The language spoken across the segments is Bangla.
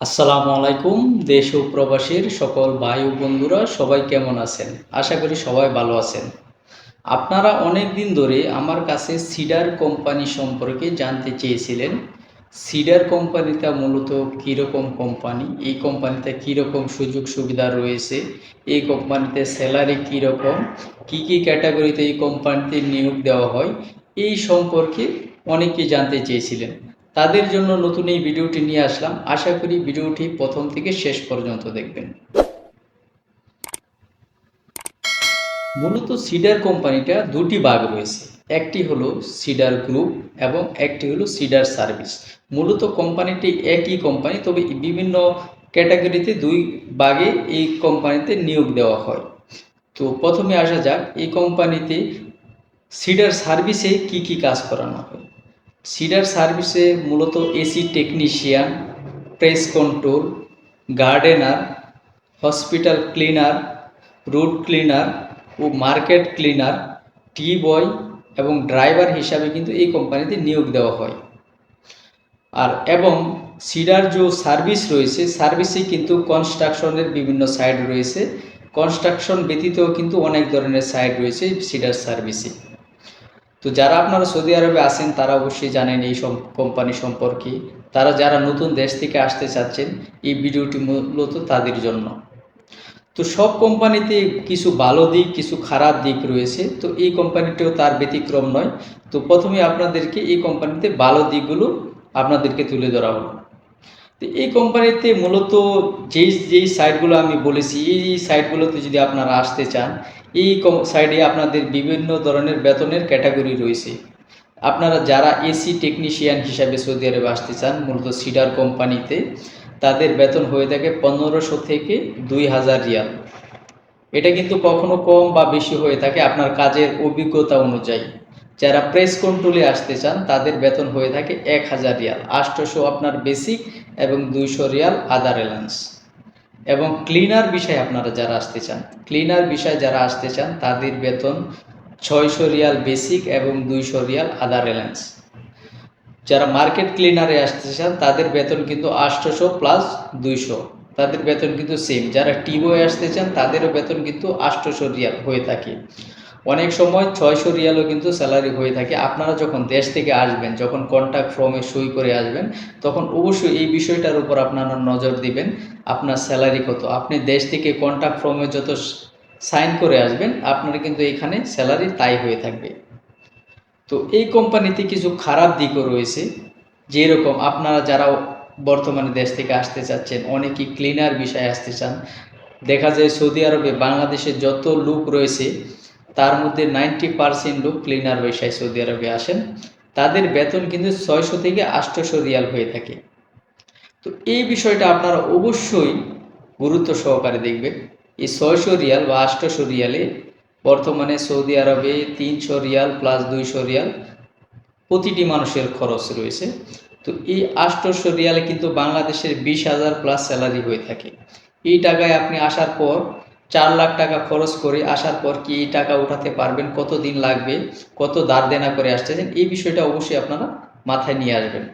আসসালামু আলাইকুম, দেশ ও প্রবাসীর সকল ভাই ও বন্ধুরা, সবাই কেমন আছেন? আশা করি সবাই ভালো আছেন। আপনারা অনেক দিন ধরে আমার কাছে সিডার কোম্পানি সম্পর্কে জানতে চেয়েছিলেন। সিডার কোম্পানিটা মূলত কীরকম কোম্পানি, এই কোম্পানিতে কীরকম সুযোগ সুবিধা রয়েছে, এই কোম্পানিতে স্যালারি কীরকম, কী কী ক্যাটাগরিতে এই কোম্পানিতে নিয়োগ দেওয়া হয়, এই সম্পর্কে অনেকে জানতে চেয়েছিলেন। তাদের জন্য নতুন এই ভিডিওটি নিয়ে আসলাম। আশা করি ভিডিওটি প্রথম থেকে শেষ পর্যন্ত দেখবেন। মূলত সিডার কোম্পানিটা দুটি ভাগ রয়েছে। একটি হলো সিডার গ্রুপ এবং একটি হলো সিডার সার্ভিস। মূলত কোম্পানিটি একই কোম্পানি, তবে বিভিন্ন ক্যাটাগরিতে দুই ভাগে এই কোম্পানিতে নিয়োগ দেওয়া হয়। তো প্রথমে আসা যাক, এই কোম্পানিতে সিডার সার্ভিসে কি কি কাজ করানো হয়? সিডার সার্ভিসে মূলত এসি টেকনিশিয়ান প্রেস control gardener hospital cleaner root cleaner ও মার্কেট ক্লিনার টি বয় এবং ড্রাইভার হিসাবে কিন্তু এই কোম্পানিতে নিয়োগ দেওয়া হয়। আর এবং সিডার যে সার্ভিস রয়েছে সার্ভিসে কিন্তু কনস্ট্রাকশনের বিভিন্ন সাইড রয়েছে। কনস্ট্রাকশন ব্যতীতও কিন্তু অনেক ধরনের সাইড রয়েছে সিডার সার্ভিসে তো যারা আপনারা সৌদি আরবে আসেন তারা অবশ্যই জানেন এই কোম্পানি সম্পর্কে। তারা যারা নতুন দেশ থেকে আসতে চাচ্ছেন, এই ভিডিওটি মূলত তাদের জন্য। তো সব কোম্পানিতে কিছু ভালো দিক, কিছু খারাপ দিক রয়েছে। তো এই কোম্পানিটিও তার ব্যতিক্রম নয়। তো প্রথমে আপনাদেরকে এই কোম্পানিতে ভালো দিকগুলো আপনাদেরকে তুলে ধরা হলো। তো এই কোম্পানিতে মূলত যেই যেই সাইটগুলো আমি বলেছি, এই সাইটগুলোতে যদি আপনারা আসতে চান, এই সাইডে আপনাদের বিভিন্ন ধরনের বেতনের ক্যাটাগরি রয়েছে। আপনারা যারা এসি টেকনিশিয়ান হিসাবে সৌদি আরবে আসতে চান, মূলত সিডার কোম্পানিতে তাদের বেতন হয়ে থাকে পনেরোশো থেকে দুই হাজার রিয়াল। এটা কিন্তু কখনো কম বা বেশি হয়ে থাকে, আপনার কাজের অভিজ্ঞতা অনুযায়ী। যারা প্রেস কন্ট্রোলে আসতে চান, তাদের বেতন হয়ে থাকে এক হাজার রিয়াল আষ্টশো আপনার বেসিক এবং দুইশো রিয়াল আদার এলান্স এবং ক্লিনার বিষয়ে আপনারা যারা আসতে চান ক্লিনার বিষয়ে যারা আসতে চান, তাদের বেতন ছয়শো রিয়াল বেসিক এবং দুইশো রিয়াল আদার এলান্স যারা মার্কেট ক্লিনারে আসতে চান, তাদের বেতন কিন্তু আটশোশো প্লাস দুইশো। তাদের বেতন কিন্তু সেম যারা টিবোয়ে আসতে চান, তাদেরও বেতন কিন্তু আটশোশো রিয়াল হয়ে থাকে। অনেক সময় ছয়শো রিয়ালও কিন্তু স্যালারি হয়ে থাকে। আপনারা যখন দেশ থেকে আসবেন, যখন কন্ট্যাক্ট ফর্মে সই করে আসবেন, তখন অবশ্যই এই বিষয়টার উপর আপনারা নজর দিবেন, আপনার স্যালারি কত। আপনি দেশ থেকে কন্ট্যাক্ট ফর্মে যত সাইন করে আসবেন, আপনার কিন্তু এখানে স্যালারি তাই হয়ে থাকবে। তো এই কোম্পানিতে কিছু খারাপ দিকও রয়েছে। যেরকম আপনারা যারা বর্তমানে দেশ থেকে আসতে চাচ্ছেন অনেকেই ক্লিনার বিষয়ে আসতে চান। দেখা যায় সৌদি আরবে বাংলাদেশে যত লোক রয়েছে তার মধ্যে নাইনটি পার্সেন্ট লোক ক্লিনার ব্যবসায় সৌদি আরবে আসেন। তাদের বেতন কিন্তু ছয়শো থেকে আটশোশো রিয়াল হয়ে থাকে। তো এই বিষয়টা আপনারা অবশ্যই গুরুত্ব সহকারে দেখবেন। এই ছয়শো রিয়াল বা আটশোশো রিয়ালে বর্তমানে সৌদি আরবে তিনশো রিয়াল প্লাস দুইশো রিয়াল প্রতিটি মানুষের খরচ রয়েছে। তো এই আটশোশো রিয়ালে কিন্তু বাংলাদেশের বিশ হাজার প্লাস স্যালারি হয়ে থাকে। এই টাকায় আপনি আসার পর চার লাখ টাকা খরচ করে আসার পর কি এই টাকা উঠাতে পারবেন? কত দিন লাগবে? কত দাঁড় দেনা করে আসতেছেন? এই বিষয়টা অবশ্যই আপনারা মাথায় নিয়ে আসবেন।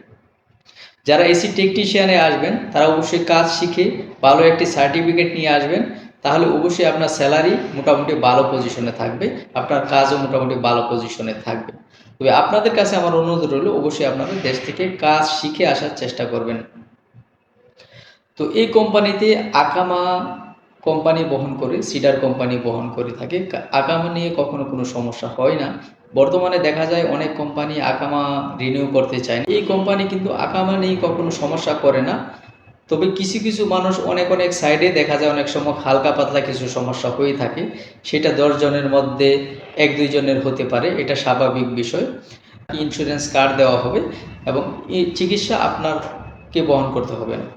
যারা এসি টেকনিশিয়ানে আসবেন, তারা অবশ্যই কাজ শিখে ভালো একটি সার্টিফিকেট নিয়ে আসবেন। তাহলে অবশ্যই আপনার স্যালারি মোটামুটি ভালো পজিশনে থাকবে। আপনার কাজও মোটামুটি ভালো পজিশনে থাকবে। তবে আপনাদের কাছে আমার অনুরোধ রইল, অবশ্যই আপনারা দেশ থেকে কাজ শিখে আসার চেষ্টা করবেন। তো এই কোম্পানিতে আকামা কোম্পানি বহন করে সিডার কোম্পানি বহন করে থাকে। আকামা নিয়ে কখনো কোনো সমস্যা হয় না। বর্তমানে দেখা যায় অনেক কোম্পানি আকামা রিনিউ করতে চায় না। এই কোম্পানি কিন্তু আকামা নিয়ে কখনো সমস্যা করে না। তবে কিছু কিছু মানুষ অনেক অনেক সাইডে দেখা যায় অনেক সময় হালকা পাতলা কিছু সমস্যা হয়ে থাকে। সেটা দশজনের মধ্যে এক দুইজনের হতে পারে, এটা স্বাভাবিক বিষয়। ইন্স্যুরেন্স কার্ড দেওয়া হবে এবং এই চিকিৎসা আপনারকে বহন করতে হবে। না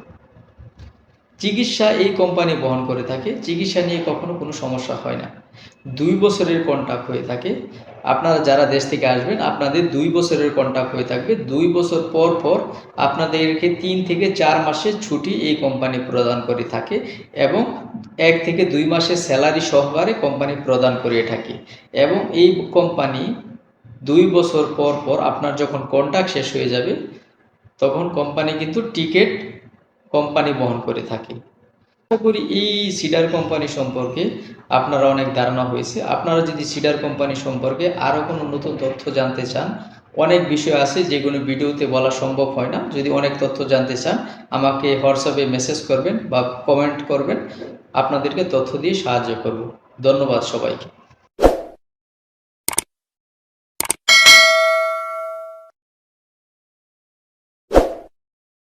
চিকিৎসা এই কোম্পানি বহন করে থাকে। চিকিৎসা নিয়ে কখনো কোনো সমস্যা হয় না। দুই বছরের কন্ট্যাক্ট হয়ে থাকে। আপনারা যারা দেশ থেকে আসবেন, আপনাদের দুই বছরের কন্ট্যাক্ট হয়ে থাকবে। দুই বছর পর পর আপনাদেরকে তিন থেকে চার মাসের ছুটি এই কোম্পানি প্রদান করে থাকে এবং এক থেকে দুই মাসের স্যালারি সহকারে কোম্পানি প্রদান করে থাকে এবং এই কোম্পানি দুই বছর পর পর আপনার যখন কন্ট্যাক্ট শেষ হয়ে যাবে, তখন কোম্পানি কিন্তু টিকিট কোম্পানি বহন করে থাকে। আশা করি এই সিডার কোম্পানি সম্পর্কে আপনারা অনেক ধারণা হয়েছে। আপনারা যদি সিডার কোম্পানি সম্পর্কে আরও কোনো নতুন তথ্য জানতে চান, অনেক বিষয় আছে যেগুলো ভিডিওতে বলা সম্ভব হয় না। যদি অনেক তথ্য জানতে চান, আমাকে হোয়াটসঅ্যাপে মেসেজ করবেন বা কমেন্ট করবেন। আপনাদেরকে তথ্য দিয়ে সাহায্য করব। ধন্যবাদ সবাইকে।